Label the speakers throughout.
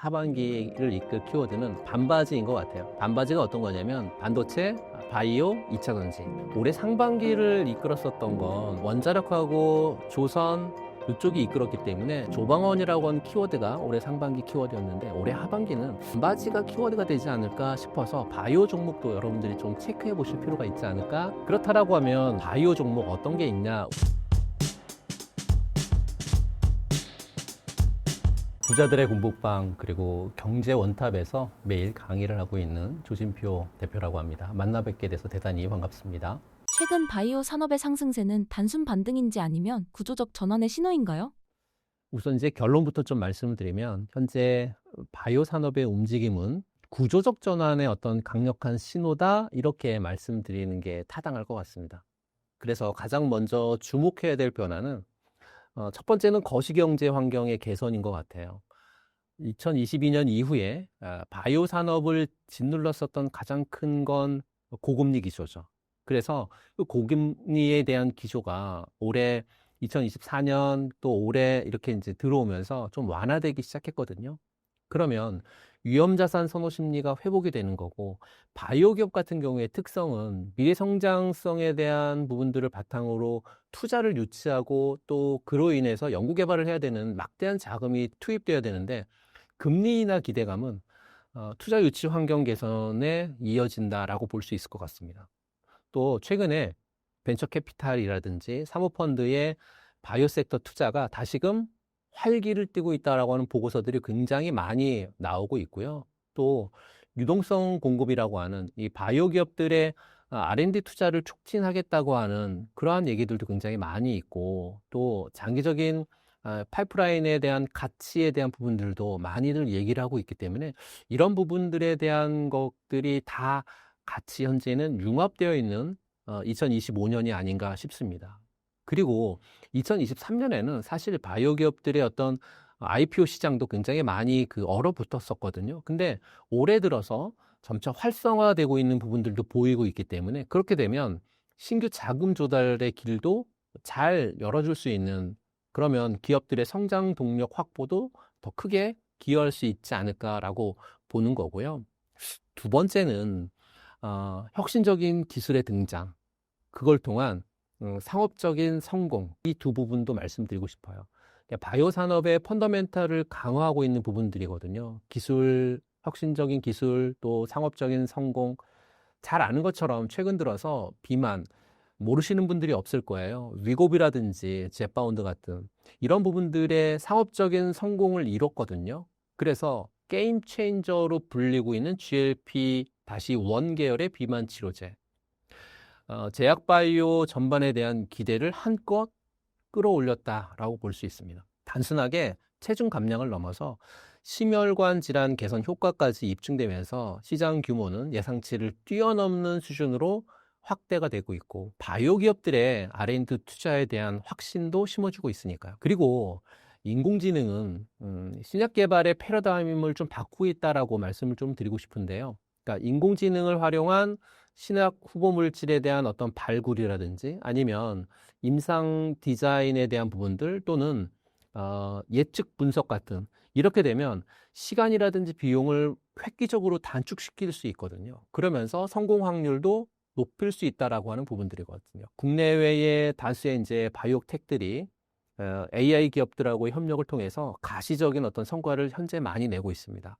Speaker 1: 하반기를 이끌 키워드는 반바지인 것 같아요. 반바지가 어떤 거냐면 반도체, 바이오, 2차 전지. 올해 상반기를 이끌었었던 건 원자력하고 조선 이쪽이 이끌었기 때문에 조방원이라고 하는 키워드가 올해 상반기 키워드였는데 올해 하반기는 반바지가 키워드가 되지 않을까 싶어서 바이오 종목도 여러분들이 좀 체크해 보실 필요가 있지 않을까 그렇다라고 하면 바이오 종목 어떤 게 있냐 부자들의 공복방 그리고 경제 원탑에서 매일 강의를 하고 있는 조진표 대표라고 합니다. 만나 뵙게 돼서 대단히 반갑습니다.
Speaker 2: 최근 바이오 산업의 상승세는 단순 반등인지 아니면 구조적 전환의 신호인가요?
Speaker 1: 우선 이제 결론부터 좀 말씀을 드리면 현재 바이오 산업의 움직임은 구조적 전환의 어떤 강력한 신호다 이렇게 말씀드리는 게 타당할 것 같습니다. 그래서 가장 먼저 주목해야 될 변화는 어, 첫 번째는 거시경제 환경의 개선인 것 같아요. 2022년 이후에 아, 바이오 산업을 짓눌렀었던 가장 큰 건 고금리 기조죠. 그래서 그 고금리에 대한 기조가 올해 2024년 또 올해 이렇게 이제 들어오면서 좀 완화되기 시작했거든요. 그러면 위험자산 선호 심리가 회복이 되는 거고 바이오 기업 같은 경우의 특성은 미래 성장성에 대한 부분들을 바탕으로 투자를 유치하고 또 그로 인해서 연구 개발을 해야 되는 막대한 자금이 투입돼야 되는데 금리 인하 기대감은 어, 투자 유치 환경 개선에 이어진다라고 볼 수 있을 것 같습니다. 또 최근에 벤처 캐피탈이라든지 사모펀드의 바이오 섹터 투자가 다시금 활기를 띠고 있다라고 하는 보고서들이 굉장히 많이 나오고 있고요. 또 유동성 공급이라고 하는 이 바이오 기업들의 R&D 투자를 촉진하겠다고 하는 그러한 얘기들도 굉장히 많이 있고 또 장기적인 아, 파이프라인에 대한 가치에 대한 부분들도 많이들 얘기를 하고 있기 때문에 이런 부분들에 대한 것들이 다 같이 현재는 융합되어 있는 2025년이 아닌가 싶습니다. 그리고 2023년에는 사실 바이오 기업들의 어떤 IPO 시장도 굉장히 많이 그 얼어붙었었거든요. 근데 올해 들어서 점차 활성화되고 있는 부분들도 보이고 있기 때문에 그렇게 되면 신규 자금 조달의 길도 잘 열어줄 수 있는 그러면 기업들의 성장 동력 확보도 더 크게 기여할 수 있지 않을까라고 보는 거고요. 두 번째는 어, 혁신적인 기술의 등장, 그걸 통한 음, 상업적인 성공 이 두 부분도 말씀드리고 싶어요. 그러니까 바이오 산업의 펀더멘탈을 강화하고 있는 부분들이거든요. 기술, 혁신적인 기술 또 상업적인 성공 잘 아는 것처럼 최근 들어서 비만 모르시는 분들이 없을 거예요. 위고비라든지 제파운드 같은 이런 부분들의 상업적인 성공을 이뤘거든요. 그래서 게임 체인저로 불리고 있는 GLP 다시 원 계열의 비만 치료제. 어, 제약 바이오 전반에 대한 기대를 한껏 끌어올렸다라고 볼 수 있습니다. 단순하게 체중 감량을 넘어서 심혈관 질환 개선 효과까지 입증되면서 시장 규모는 예상치를 뛰어넘는 수준으로 확대가 되고 있고 바이오 기업들의 R&D 투자에 대한 확신도 심어주고 있으니까요. 그리고 인공지능은 음, 신약 개발의 패러다임을 좀 바꾸고 있다라고 말씀을 좀 드리고 싶은데요. 그러니까 인공지능을 활용한 신약 후보 물질에 대한 어떤 발굴이라든지 아니면 임상 디자인에 대한 부분들 또는 어, 예측 분석 같은 이렇게 되면 시간이라든지 비용을 획기적으로 단축시킬 수 있거든요. 그러면서 성공 확률도 높일 수 있다라고 하는 부분들이거든요. 국내외의 다수의 이제 바이오텍들이 어, AI 기업들하고 협력을 통해서 가시적인 어떤 성과를 현재 많이 내고 있습니다.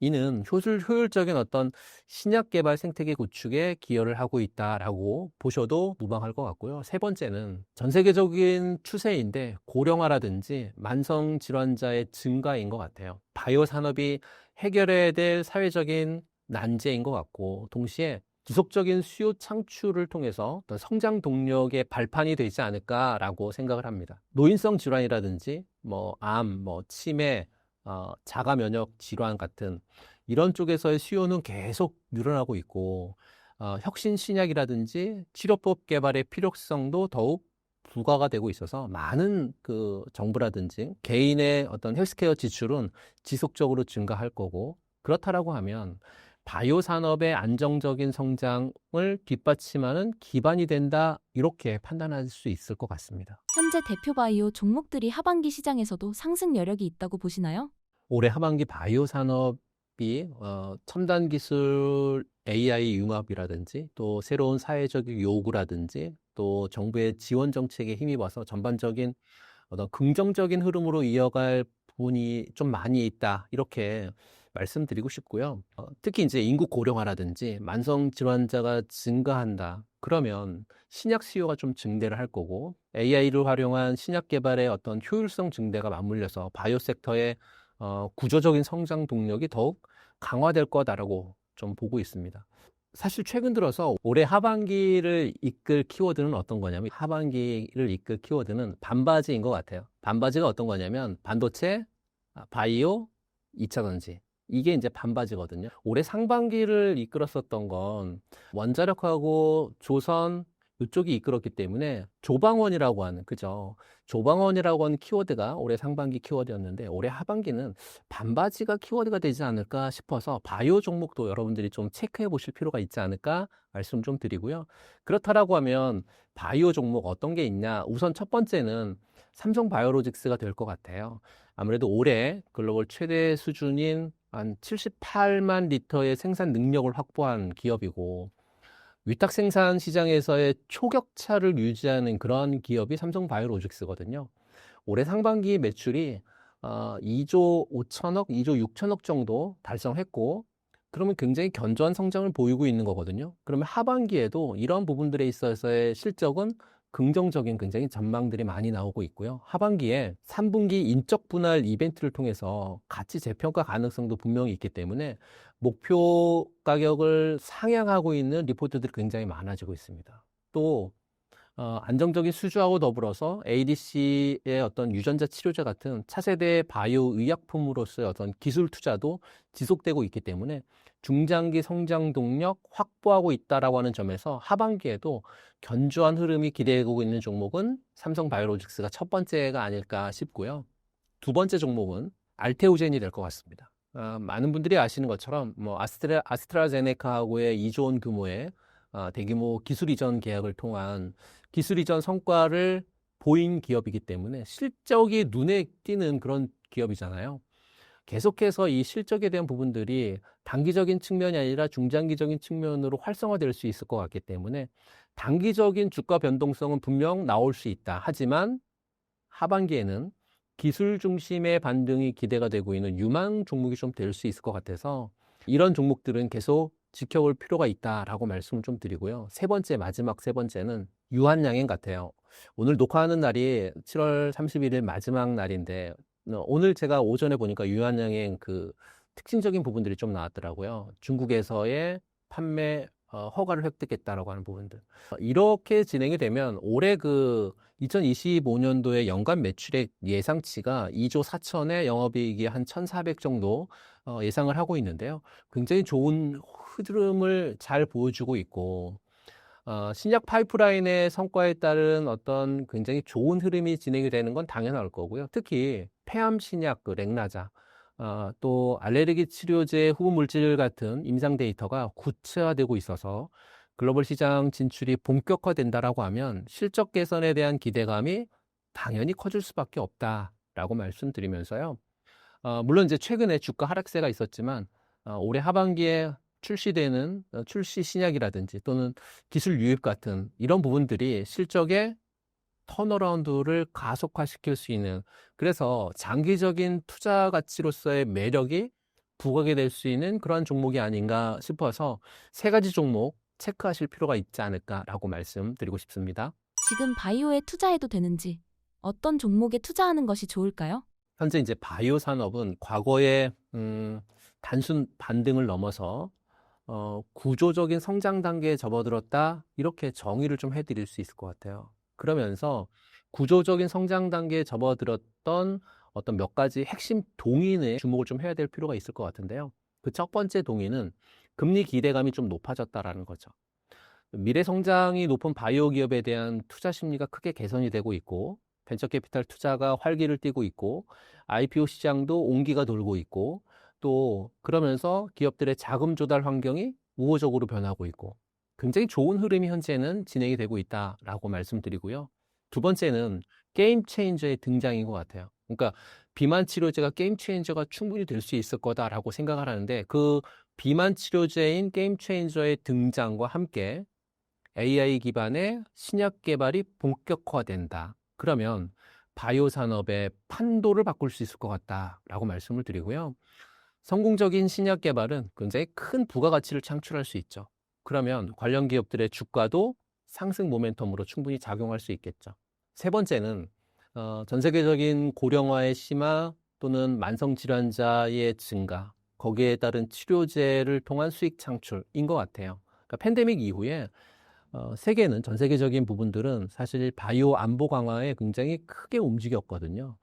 Speaker 1: 이는 효율, 효율적인 어떤 신약 개발 생태계 구축에 기여를 하고 있다라고 보셔도 무방할 것 같고요. 세 번째는 전 세계적인 추세인데 고령화라든지 만성 질환자의 증가인 것 같아요. 바이오 산업이 해결해야 될 사회적인 난제인 것 같고 동시에 지속적인 수요 창출을 통해서 어떤 성장 동력의 발판이 되지 않을까라고 생각을 합니다. 노인성 질환이라든지 뭐 암, 뭐 치매, 어, 자가 면역 질환 같은 이런 쪽에서의 수요는 계속 늘어나고 있고 어, 혁신 신약이라든지 치료법 개발의 필요성도 더욱 부과가 되고 있어서 많은 그 정부라든지 개인의 어떤 헬스케어 지출은 지속적으로 증가할 거고 그렇다라고 하면 바이오 산업의 안정적인 성장을 뒷받침하는 기반이 된다 이렇게 판단할 수 있을 것 같습니다.
Speaker 2: 현재 대표 바이오 종목들이 하반기 시장에서도 상승 여력이 있다고 보시나요?
Speaker 1: 올해 하반기 바이오 산업이 어, 첨단 기술 AI 융합이라든지 또 새로운 사회적 요구라든지 또 정부의 지원 정책에 힘입어서 전반적인 어떤 긍정적인 흐름으로 이어갈 부분이 좀 많이 있다. 이렇게 말씀드리고 싶고요. 어, 특히 이제 인구 고령화라든지 만성 질환자가 증가한다. 그러면 신약 수요가 좀 증대를 할 거고 AI를 활용한 신약 개발의 어떤 효율성 증대가 맞물려서 바이오 섹터의 어, 구조적인 성장 동력이 더욱 강화될 거다라고 좀 보고 있습니다. 사실 최근 들어서 올해 하반기를 이끌 키워드는 어떤 거냐면 하반기를 이끌 키워드는 반바지인 것 같아요. 반바지가 어떤 거냐면 반도체, 아, 바이오, 2차 전지. 이게 이제 반바지거든요. 올해 상반기를 이끌었었던 건 원자력하고 조선 이쪽이 이끌었기 때문에 조방원이라고 하는 그죠? 조방원이라고 하는 키워드가 올해 상반기 키워드였는데 올해 하반기는 반바지가 키워드가 되지 않을까 싶어서 바이오 종목도 여러분들이 좀 체크해 보실 필요가 있지 않을까 말씀 좀 드리고요. 그렇다라고 하면 바이오 종목 어떤 게 있냐? 우선 첫 번째는 삼성 바이오로직스가 될 것 같아요. 아무래도 올해 글로벌 최대 수준인 한 78만 리터의 생산 능력을 확보한 기업이고 위탁 생산 시장에서의 초격차를 유지하는 그런 기업이 삼성 바이오로직스거든요. 올해 상반기 매출이 어, 2조 5천억, 2조 6천억 정도 달성했고 그러면 굉장히 견조한 성장을 보이고 있는 거거든요. 그러면 하반기에도 이런 부분들에 있어서의 실적은 긍정적인 굉장히 전망들이 많이 나오고 있고요. 하반기에 3분기 인적 분할 이벤트를 통해서 가치 재평가 가능성도 분명히 있기 때문에 목표 가격을 상향하고 있는 리포트들이 굉장히 많아지고 있습니다. 또 어, 안정적인 수주하고 더불어서 ADC의 어떤 유전자 치료제 같은 차세대 바이오 의약품으로서의 어떤 기술 투자도 지속되고 있기 때문에 중장기 성장 동력 확보하고 있다라고 하는 점에서 하반기에도 견조한 흐름이 기대되고 있는 종목은 삼성 바이오로직스가 첫 번째가 아닐까 싶고요. 두 번째 종목은 알테오젠이 될 것 같습니다. 아, 많은 분들이 아시는 것처럼 뭐 아스트라, 아스트라제네카하고의 2조 원 규모의 아, 대규모 기술 이전 계약을 통한 기술 이전 성과를 보인 기업이기 때문에 실적이 눈에 띄는 그런 기업이잖아요. 계속해서 이 실적에 대한 부분들이 단기적인 측면이 아니라 중장기적인 측면으로 활성화될 수 있을 것 같기 때문에 단기적인 주가 변동성은 분명 나올 수 있다. 하지만 하반기에는 기술 중심의 반등이 기대가 되고 있는 유망 종목이 좀 될 수 있을 것 같아서 이런 종목들은 계속 지켜볼 필요가 있다라고 말씀을 좀 드리고요. 세 번째, 마지막 세 번째는 유한양행 같아요. 오늘 녹화하는 날이 7월 31일 마지막 날인데 어, 오늘 제가 오전에 보니까 유한양행 그 특징적인 부분들이 좀 나왔더라고요. 중국에서의 판매 어, 허가를 획득했다라고 하는 부분들. 어, 이렇게 진행이 되면 올해 그 2025년도에 연간 매출액 예상치가 2조 4천에 영업이익이 한 1,400 정도 어, 예상을 하고 있는데요. 굉장히 좋은 흐름을 잘 보여주고 있고 어, 신약 파이프라인의 성과에 따른 어떤 굉장히 좋은 흐름이 진행이 되는 건 당연할 거고요. 특히 폐암 신약 그 렉나자 어, 또 알레르기 치료제 후보 물질 같은 임상 데이터가 구체화되고 있어서 글로벌 시장 진출이 본격화된다라고 하면 실적 개선에 대한 기대감이 당연히 커질 수밖에 없다라고 말씀드리면서요. 어, 물론 이제 최근에 주가 하락세가 있었지만 어, 올해 하반기에 출시되는 어, 출시 신약이라든지 또는 기술 유입 같은 이런 부분들이 실적의 턴어라운드를 가속화시킬 수 있는 그래서 장기적인 투자 가치로서의 매력이 부각이 될 수 있는 그러한 종목이 아닌가 싶어서 세 가지 종목 체크하실 필요가 있지 않을까라고 말씀드리고 싶습니다.
Speaker 2: 지금 바이오에 투자해도 되는지, 어떤 종목에 투자하는 것이 좋을까요?
Speaker 1: 현재 이제 바이오 산업은 과거에 음, 단순 반등을 넘어서 어, 구조적인 성장 단계에 접어들었다 이렇게 정의를 좀 해드릴 수 있을 것 같아요. 그러면서 구조적인 성장 단계에 접어들었던 어떤 몇 가지 핵심 동인에 주목을 좀 해야 될 필요가 있을 것 같은데요. 그 첫 번째 동인은 금리 기대감이 좀 높아졌다라는 거죠. 미래 성장이 높은 바이오 기업에 대한 투자 심리가 크게 개선이 되고 있고 벤처 캐피탈 투자가 활기를 띠고 있고 IPO 시장도 온기가 돌고 있고 또 그러면서 기업들의 자금 조달 환경이 우호적으로 변하고 있고 굉장히 좋은 흐름이 현재는 진행이 되고 있다라고 말씀드리고요. 두 번째는 게임 체인저의 등장인 것 같아요. 그러니까 비만 치료제가 게임 체인저가 충분히 될 수 있을 거다라고 생각을 하는데 그 비만 치료제인 게임 체인저의 등장과 함께 AI 기반의 신약 개발이 본격화된다. 그러면 바이오 산업의 판도를 바꿀 수 있을 것 같다라고 말씀을 드리고요. 성공적인 신약 개발은 굉장히 큰 부가가치를 창출할 수 있죠. 그러면 관련 기업들의 주가도 상승 모멘텀으로 충분히 작용할 수 있겠죠. 세 번째는 어, 전 세계적인 고령화의 심화 또는 만성 질환자의 증가, 거기에 따른 치료제를 통한 수익 창출인 것 같아요. 그러니까 팬데믹 이후에 어, 세계는 전 세계적인 부분들은 사실 바이오 안보 강화에 굉장히 크게 움직였거든요.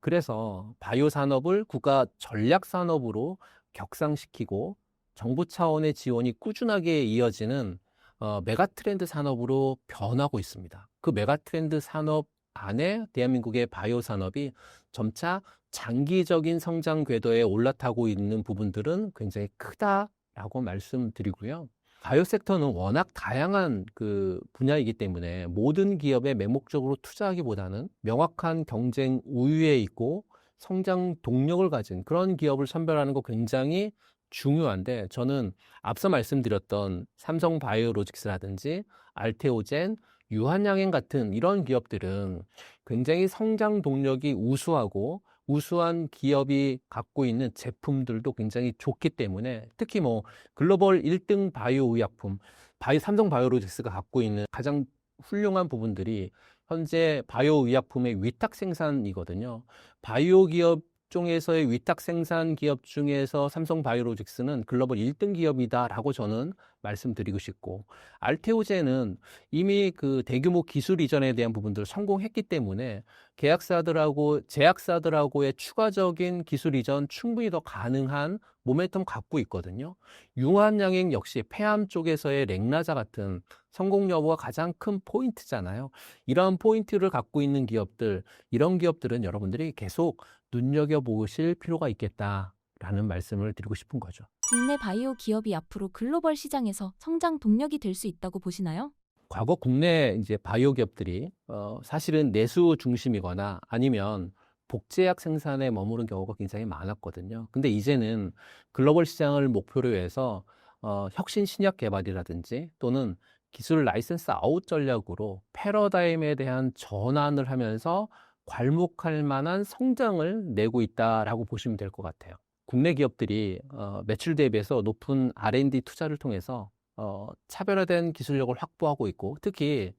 Speaker 1: 그래서 바이오 산업을 국가 전략 산업으로 격상시키고 정부 차원의 지원이 꾸준하게 이어지는 어, 메가 트렌드 산업으로 변하고 있습니다. 그 메가 트렌드 산업 안에 대한민국의 바이오 산업이 점차 장기적인 성장 궤도에 올라타고 있는 부분들은 굉장히 크다라고 말씀드리고요. 바이오 섹터는 워낙 다양한 그 분야이기 때문에 모든 기업에 맹목적으로 투자하기보다는 명확한 경쟁 우위에 있고 성장 동력을 가진 그런 기업을 선별하는 거 굉장히 중요한데 저는 앞서 말씀드렸던 삼성 바이오로직스라든지 알테오젠, 유한양행 같은 이런 기업들은 굉장히 성장 동력이 우수하고 우수한 기업이 갖고 있는 제품들도 굉장히 좋기 때문에 특히 뭐 글로벌 1등 바이오 의약품, 바이 삼성 바이오로직스가 갖고 있는 가장 훌륭한 부분들이 현재 바이오 의약품의 위탁 생산이거든요. 바이오 기업 중에서의 위탁 생산 기업 중에서 삼성 바이오로직스는 글로벌 1등 기업이다라고 저는 말씀드리고 싶고 알테오젠은 이미 그 대규모 기술 이전에 대한 부분들을 성공했기 때문에 계약사들하고 제약사들하고의 추가적인 기술 이전 충분히 더 가능한 모멘텀 갖고 있거든요. 융한양행 역시 폐암 쪽에서의 렉나자 같은 성공 여부가 가장 큰 포인트잖아요. 이러한 포인트를 갖고 있는 기업들, 이런 기업들은 여러분들이 계속 눈여겨보실 필요가 있겠다라는 말씀을 드리고 싶은 거죠.
Speaker 2: 국내 바이오 기업이 앞으로 글로벌 시장에서 성장 동력이 될 수 있다고 보시나요?
Speaker 1: 과거 국내 이제 바이오 기업들이 어, 사실은 내수 중심이거나 아니면 복제약 생산에 머무른 경우가 굉장히 많았거든요. 근데 이제는 글로벌 시장을 목표로 해서 어, 혁신 신약 개발이라든지 또는 기술 라이센스 아웃 전략으로 패러다임에 대한 전환을 하면서 괄목할 만한 성장을 내고 있다라고 보시면 될 것 같아요. 국내 기업들이 어, 매출 대비해서 높은 R&D 투자를 통해서 어, 차별화된 기술력을 확보하고 있고 특히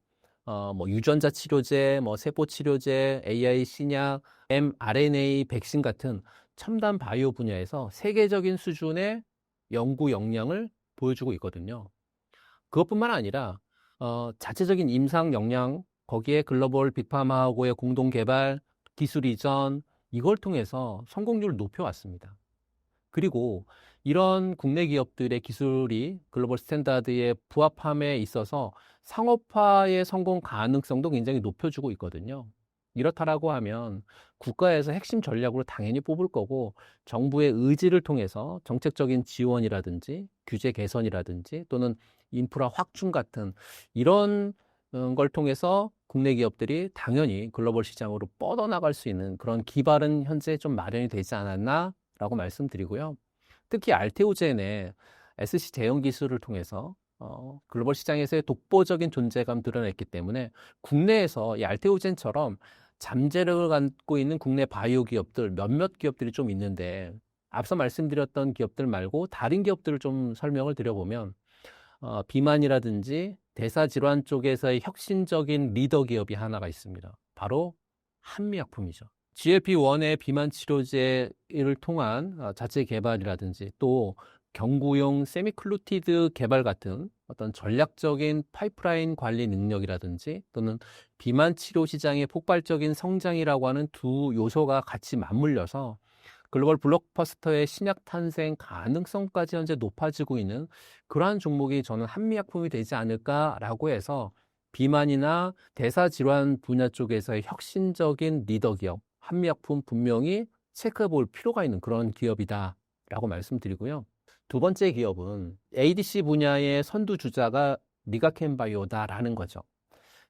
Speaker 1: 어, 뭐 유전자 치료제, 뭐 세포 치료제, AI 신약, mRNA 백신 같은 첨단 바이오 분야에서 세계적인 수준의 연구 역량을 보여주고 있거든요. 그것뿐만 아니라 어, 자체적인 임상 역량 거기에 글로벌 빅파마하고의 공동 개발, 기술 이전 이걸 통해서 성공률을 높여왔습니다. 그리고 이런 국내 기업들의 기술이 글로벌 스탠다드에 부합함에 있어서 상업화의 성공 가능성도 굉장히 높여주고 있거든요. 이렇다라고 하면 국가에서 핵심 전략으로 당연히 뽑을 거고 정부의 의지를 통해서 정책적인 지원이라든지 규제 개선이라든지 또는 인프라 확충 같은 이런 어, 걸 통해서 국내 기업들이 당연히 글로벌 시장으로 뻗어나갈 수 있는 그런 기반은 현재 좀 마련이 되지 않았나 라고 말씀드리고요. 특히 알테오젠의 SC 제형 기술을 통해서 어, 글로벌 시장에서의 독보적인 존재감 드러냈기 때문에 국내에서 이 알테오젠처럼 잠재력을 갖고 있는 국내 바이오 기업들 몇몇 기업들이 좀 있는데 앞서 말씀드렸던 기업들 말고 다른 기업들을 좀 설명을 드려보면 어, 비만이라든지 대사질환 쪽에서의 혁신적인 리더 기업이 하나가 있습니다. 바로 한미약품이죠. GLP-1의 비만 치료제를 통한 어, 자체 개발이라든지 또 경구용 세미클루티드 개발 같은 어떤 전략적인 파이프라인 관리 능력이라든지 또는 비만 치료 시장의 폭발적인 성장이라고 하는 두 요소가 같이 맞물려서 글로벌 블록버스터의 신약 탄생 가능성까지 현재 높아지고 있는 그러한 종목이 저는 한미약품이 되지 않을까라고 해서 비만이나 대사질환 분야 쪽에서의 혁신적인 리더 기업 한미약품 분명히 체크해 볼 필요가 있는 그런 기업이다라고 말씀드리고요. 두 번째 기업은 ADC 분야의 선두주자가 리가켄바이오다라는 거죠.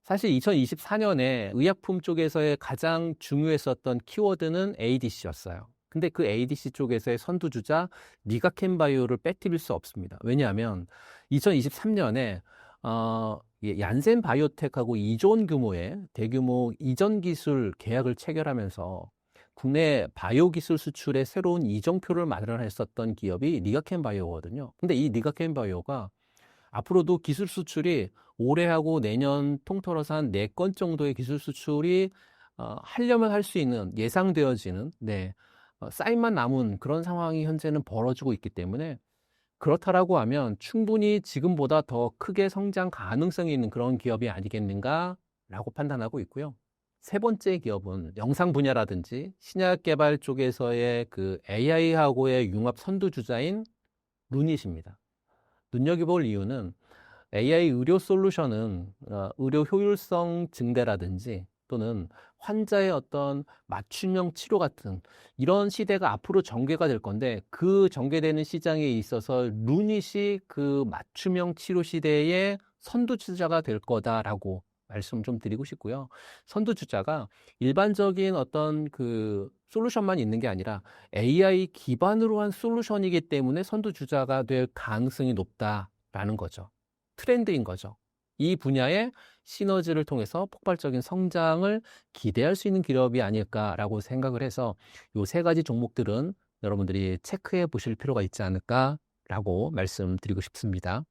Speaker 1: 사실 2024년에 의약품 쪽에서의 가장 중요했었던 키워드는 ADC였어요. 근데 그 ADC 쪽에서의 선두주자 니가켄바이오를 빼뜨릴 수 없습니다. 왜냐하면 2023년에 어, 예, 얀센 바이오텍하고 이존 규모의 대규모 이전 기술 계약을 체결하면서 국내 바이오 기술 수출에 새로운 이정표를 마련했었던 기업이 리가켄 바이오거든요. 근데 이 리가켄 바이오가 앞으로도 기술 수출이 올해하고 내년 통틀어서 한 4건 정도의 기술 수출이 어, 하려면 할 수 있는 예상되어지는 네, 어, 사인만 남은 그런 상황이 현재는 벌어지고 있기 때문에 그렇다라고 하면 충분히 지금보다 더 크게 성장 가능성이 있는 그런 기업이 아니겠는가라고 판단하고 있고요. 세 번째 기업은 영상 분야라든지 신약 개발 쪽에서의 그 AI하고의 융합 선두주자인 루닛입니다. 눈여겨볼 이유는 AI 의료 솔루션은 어, 의료 효율성 증대라든지 또는 환자의 어떤 맞춤형 치료 같은 이런 시대가 앞으로 전개가 될 건데 그 전개되는 시장에 있어서 루닛이 그 맞춤형 치료 시대의 선두주자가 될 거다라고 말씀 좀 드리고 싶고요. 선두주자가 일반적인 어떤 그 솔루션만 있는 게 아니라 AI 기반으로 한 솔루션이기 때문에 선두주자가 될 가능성이 높다라는 거죠. 트렌드인 거죠. 이 분야의 시너지를 통해서 폭발적인 성장을 기대할 수 있는 기업이 아닐까라고 생각을 해서 요 세 가지 종목들은 여러분들이 체크해 보실 필요가 있지 않을까라고 말씀드리고 싶습니다.